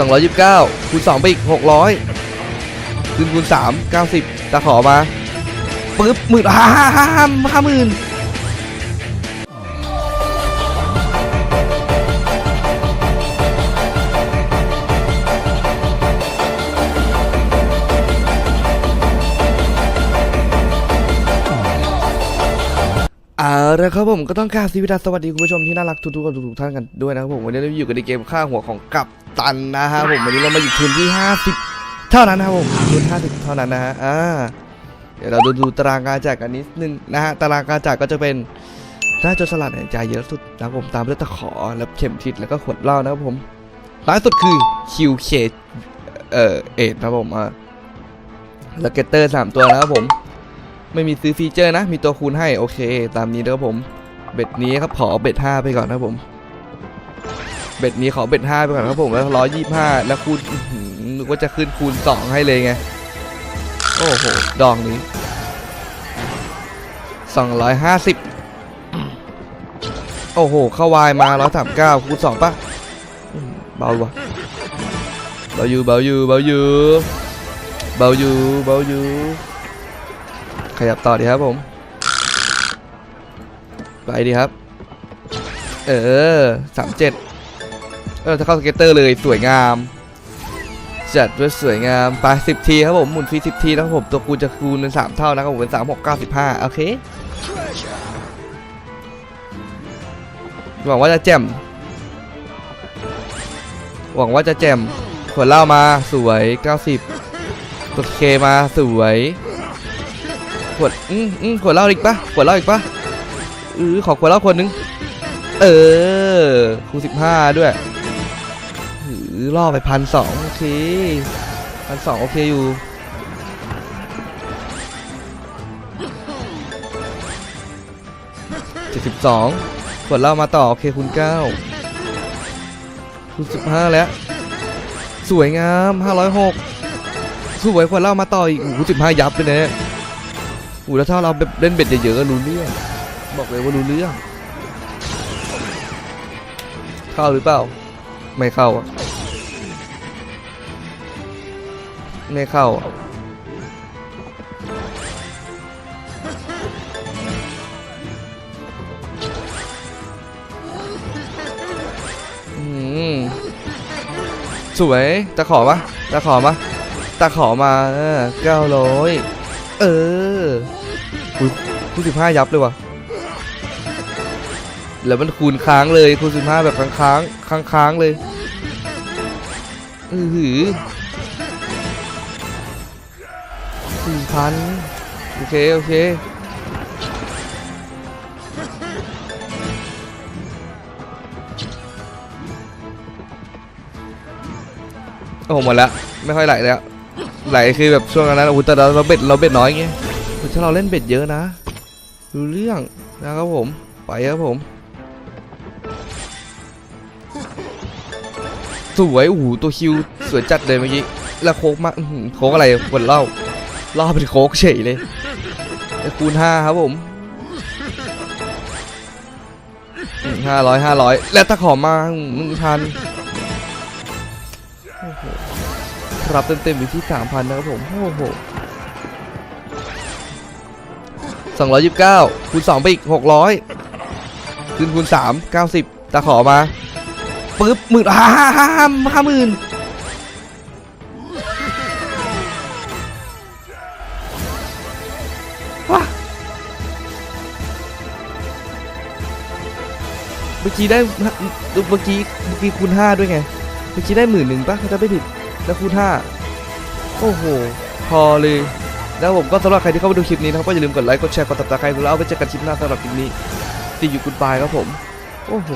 229คูณ2ไปอีก 600คูณคูณ3 90ตะขอมาปึ๊บหมื่นห้าห้าห้าห้าหมื่นเอาละครับผมก็ต้องกราบสวัสดีสวัสดีคุณผู้ชมที่น่ารักทุกๆคนทุกๆท่านกันด้วยนะครับผมวันนี้เราอยู่กันในเกมข้าหัวของกัป ตันนะฮะผมวันนี้เรามาอยู่ทุนที่ 50 เท่านั้นนะครับผมทุน50 เท่านั้นนะฮะอ่าเดี๋ยวเราดูดูตารางการแจ่ายกันนิดนึงนะฮะตารางการแจ่ายก็จะเป็นหน้าจสลัดเนี่ยจ่ายเยอะสุดนะผมตามด้วยตะขอแล้วเข็มทิศแล้วก็ขวดเหล้านะครับผมท้ายสุดคือคิวเคเอ่อเอ็ดนะผมอ่าแล้วเกตเตอร์สามตัวนะครับผมไม่มีซื้อฟีเจอร์นะ มีตัวคูณให้ โอเค ตามนี้นะครับผม เบ็ดนี้ครับขอเบ็ดห้าไปก่อนนะครับผม เบ็ดนี้ขอเบ็ดห้าไปก่อนครับผมแล้วร้อยยี่ห้าแล้วคูณนึกว่าจะขึ้นคูณสองให้เลยไง โอ้โห ดองนี้สองร้อยห้าสิบโอ้โห เข้าวายมาร้อยสามเก้าคูณสองปะเบาวะเบาอยู่เบาอยู่เบาอยู่เบาอยู่เบาอยู่ขยับต่อดีครับผม ไปดีครับ เออสามเจ็ด เออถ้าเข้าสเก็ตเตอร์เลยสวยงาม จัดด้วยสวยงามไปสิบทีครับผมหมุนฟรีสิบทีนะครับผมตัวคูณจะคูณเป็นสามเท่านะครับผมเป็นสามหกเก้าสิบห้าโอเคหวังว่าจะแจ่มหวังว่าจะแจ่มขวดเหล้ามาสวยเก้าสิบตัวเคมาสวยขวดอืมอืมขวดเหล้าอีกปะขวดเหล้าอีกปะเออขอขวดเหล้าคนนึง เออคูสิบห้าด้วย ล่อไปพันสองโอเคพันสองโอเคอยู่เจ็ดสิบสองขวดเล้ามาต่อ โอเคคูณเก้าคูณสิบห้าแล้ว สวยงามห้าร้อยหกสวยขวดเล้ามาต่ออีกคูณสิบห้ายับเลยนี่ยอูแล้วถ้าเราเล่นเบ็ดเยอะๆก็รู้เรื่องบอกเลยว่ารู้เรื่องเข้าหรือเปล่า ไม่เข้าอะ ไม่เข้าอืมสวยตะขอปะตะขอปะตะขอมาเก้าร้อยเออคูณคูณสิบห้ายับเลยว่ะ แล้วมันคูณค้างเลยคูณสิบห้าแบบค้างค้างค้างค้างเลย อือหือ สี่พันโอเค โอเค โอ้หมดแล้ว ไม่ค่อยไหลแล้ว ไหลคือแบบช่วงนั้นโอ้โหแต่เราเราเบ็ดเราเบ็ดน้อยไงถ้าเราเล่นเบ็ดเยอะนะรู้เรื่องนะครับผม ไปครับผม สวยโอ้โหตัวคิวสวยจัดเลยเมื่อกี้ แล้วโค้กมากโค้กอะไรขวดเล้า ล่าเป็นโคกเฉยเลยคูณห้าครับผมห้าร้อยห้าร้อยแล้วตะขอมาหนึ่งพันโอ้โหรับเต็มๆอยู่ที่สามพันนะครับผมโอ้โหสองร้อยยี่สิบเก้าคูณสองไปอีกหกร้อยคูณคูณสามเก้าสิบตะขอมาปึ๊บหมื่นห้าห้าห้าห้าหมื่น เมื่อกี้ได้เมื่อกี้เมื่อกี้คูณห้าด้วยไง เมื่อกี้ได้หมื่นหนึ่งปะถ้าจะไม่ผิด แล้วคูณห้าโอ้โห พอเลยแล้วผมก็สำหรับใครที่เข้ามาดูคลิปนี้นะครับก็อย่าลืมกดไลค์ กดแชร์ กดติดตามใครแล้วเอาไปเจอกันคลิปหน้าสำหรับคลิปนี้ตีอยู่กุดบายครับผม โอ้โห